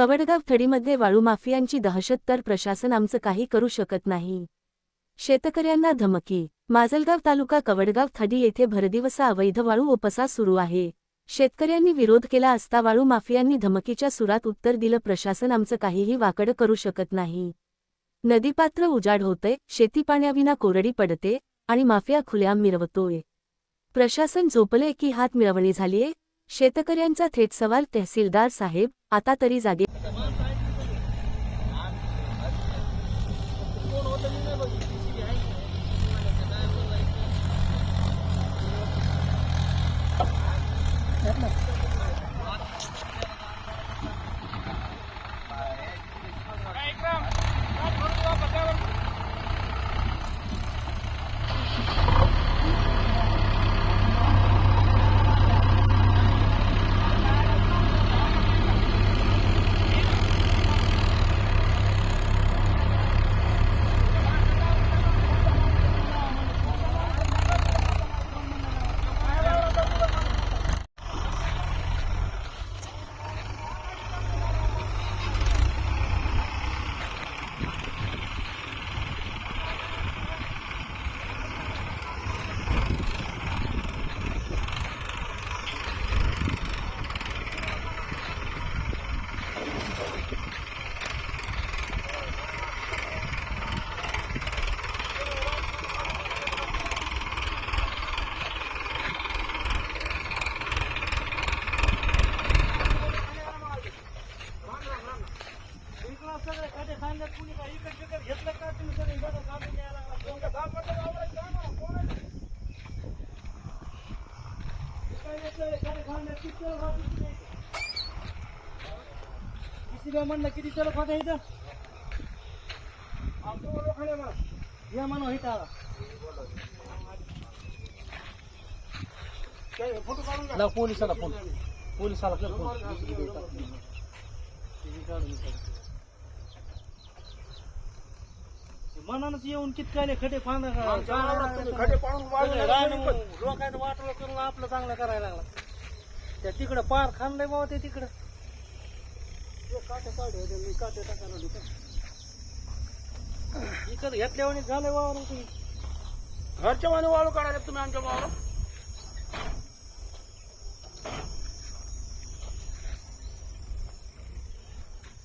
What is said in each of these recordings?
कवडगाव थडीमध्ये वाळू माफियांची दहशत तर प्रशासन आमचं काही करू शकत नाही. शेतकऱ्यांना धमकी. माजलगाव तालुका कवडगाव थडी येथे भरदिवसा अवैध वाळू उपसा सुरू आहे. शेतकऱ्यांनी विरोध केला असता वाळू माफियांनी धमकीच्या सुरात उत्तर दिलं. प्रशासन आमचं काहीही वाकडं करू शकत नाही. नदीपात्र उजाड होतंय शेतीपाण्याविना कोरडी पडते आणि माफिया खुल्याम मिरवतोय. प्रशासन झोपले की हात मिळवणी झालीये? शेतकऱ्यांचा थेट सवाल तहसीलदार साहेब आता तरी जागे Hey, Ikram. Stop. म्हणलं किती चल खाता इथं या म्हणा इथं आला फोटो पोलिसाला फोन. पोलिसाला कर फोन. मनानच येऊन किती काय खटे फांदा लोकांना वाटलं करून आपलं चांगलं करायला लागला. त्या तिकडं पार खांदलंय बाबा ते तिकडं. काटे होते मी काटे टाकायला इकडं घेतल्यावानी झालंय बाबा तुम्ही. घरच्या माने वाळू काढायला तुम्ही आमच्या वावर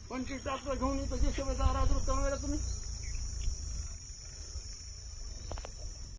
पंचवीस ट्रॅक्टर घेऊन इथं जे सेवेचा राज तुम्ही.